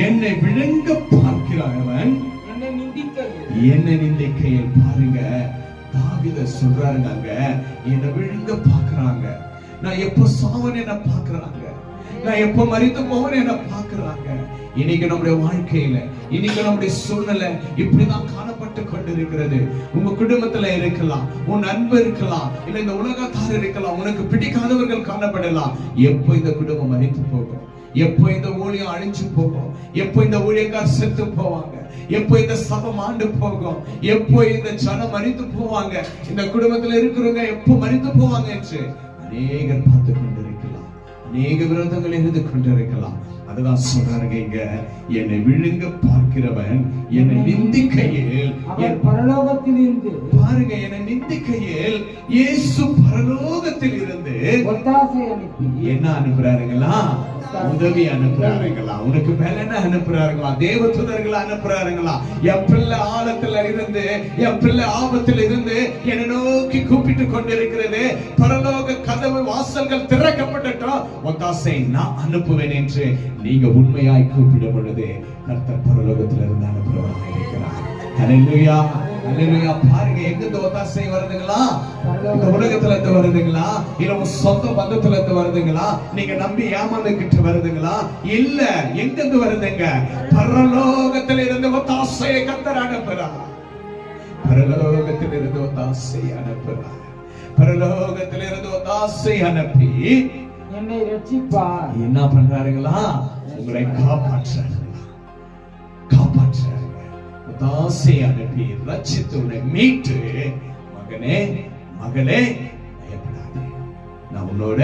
என்னை விழுங்க பார்க்கிறவன் என்னை நிந்திக்கையில் என்னை நிந்திக்கையில் பாருங்க. தாவித சொல்றாருங்க என்னை விழுங்க பாக்குறாங்க நான் எப்போ சாவன் என்ன பாக்குறாங்க நான் எப்போ மறித்து போவன் என்ன பாக்குறாங்க இன்னைக்கு நம்முடைய வாழ்க்கையில இன்னைக்கு நம்முடைய சூழ்நிலை இப்படிதான் காணப்பட்டு கொண்டிருக்கிறது. உங்க குடும்பத்துல இருக்கலாம் உன் அன்பு இருக்கலாம் இல்ல இந்த உலகத்தார் இருக்கலாம் உனக்கு பிடிக்காதவர்கள் காணப்படலாம். எப்போ இந்த குடும்பம் மறித்து போகும்? எப்போ இந்த ஊழியம் அழிஞ்சு போகும்? எப்போ இந்த ஊழியக்கார் செத்து போவாங்க? எப்போ இந்த சபம் ஆண்டு போகும்? எப்போ இந்த ஜனம் மறித்து போவாங்க? இந்த குடும்பத்துல இருக்கிறவங்க எப்போ மறித்து போவாங்க என்று அநேகர் பார்த்து கொண்டிருக்கலாம். அநேக விரோதங்கள் இருந்து கொண்டிருக்கலாம். அதுதான் சொல்றாருங்க இங்க என்னை விழுங்க பார்க்கிறவன் என்னை நிந்திக்கையில் என் பரலோகத்தில் இருந்து பாருங்க என்னை நிந்திக்கையில் இயேசு பரலோகத்தில் இருந்து என்ன அனுப்புறாருங்களா? உதவி அனுப்புறாருங்களா? உனக்கு மேல என்ன அனுப்புறாருங்களா? தேவதூதர்களை அனுப்புறாருங்களா? என் பிள்ளை ஆழத்துல இருந்து என் பிள்ளை ஆபத்தில் இருந்து என்னை நோக்கி கூப்பிட்டு கொண்டிருக்கிறது. பரலோக கதவு வாசல்கள் திறக்கப்பட்டுட்டோம். ஒத்தாசை நான் அனுப்புவேன் என்று நீங்க உண்மையாய் கூப்பிடும் பொழுது கர்த்தர் பரலோகத்திலிருந்து அனுப்புறவராக இருக்கிறார். ஹalleluya பாருங்க. எங்க ஒத்தாசை வருதுங்களா? இந்த உலகத்துல இருந்து வருதுங்களா? இல்ல உங்க சொந்த பந்தத்துல இருந்து வருதுங்களா? நீங்க நம்பி ஏமாந்துகிட்டு வருதுங்களா? இல்ல எங்க இருந்து வருதுங்க? பரலோகத்துல இருந்து ஒத்தாசையை கத்தர் அனுப்புறார். பரலோகத்தில் இருந்து ஒத்தாசை அனுப்புறார். பரலோகத்தில் இருந்து ஒத்தாசை அனுப்பி என்னை ரட்சிப்பார். என்ன பண்றாருங்களா? உங்களை காப்பாற்றுறாருங்களா? காப்பாற்றுறாருங்க ஒத்தாசை அனுப்பி ரட்சித்து உன்னை மீட்டு மகனே மகளே பயப்படாதே. நான் உன்னோட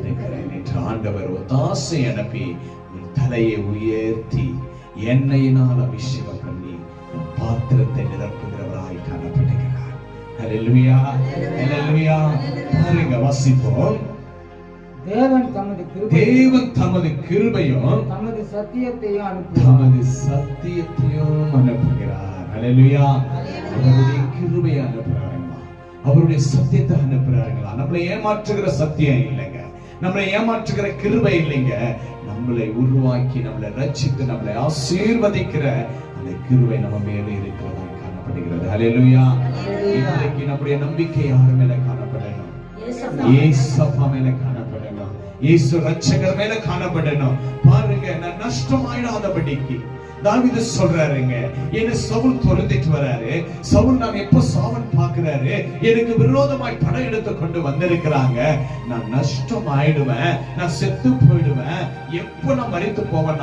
இருக்கிறேன் என்று ஆண்டவர் ஒத்தாசை அனுப்பி உன் தலையை உயர்த்தி எண்ணெயினால் அபிஷேகம் பண்ணி பாத்திரத்தை நிரப்புகிறவராய் காணப்படுகிறார். பாருங்க வாசிப்போம். தேவன் தமது கிருபை தேவன் தமது கிருபையும் தமது சத்தியத்தையும் அனுப்புவார் தமது சத்தியத்தையும் அனுப்புகிறார். ஹalleluya அவருடைய கிருபையை அனுப்புறாருங்களா அவருடைய சத்தியத்தை அனுப்புறாருங்களா நம்மளை ஏமாற்றுகிற சத்தியம் இல்லைங்க. நம்மளை ஏமாற்றுகிற கிருபை இல்லைங்க. நம்மளை உருவாக்கி நம்மளை ரட்சித்து நம்மளை ஆசீர்வதிக்கிற அந்த கிருபை நம்ம மேலே இருக்கிறதா காணப்படுகிறது. ஹalleluya இன்றைக்கு நம்முடைய நம்பிக்கை யார் மேல காணப்படணும்? ஏசப்பா மேல காணப்படணும். இயேசு ரட்சகர் மேல காணப்படணும். பாருங்க நான் நஷ்டமாயிடாதபடிக்கு. தாவித சொல்றாருங்க என்ன சவுல் துரத்திட்டு வராரு. சவுல் நான் எப்ப சாவன் பாக்குறாரு எனக்கு விரோதமாய் படம் எடுத்து கொண்டு வந்திருக்கிறாங்க. நான் நஷ்டம் ஆயிடுவேன் நான் செத்து போயிடுவேன். எப்போ நான் மறித்து போவேன்?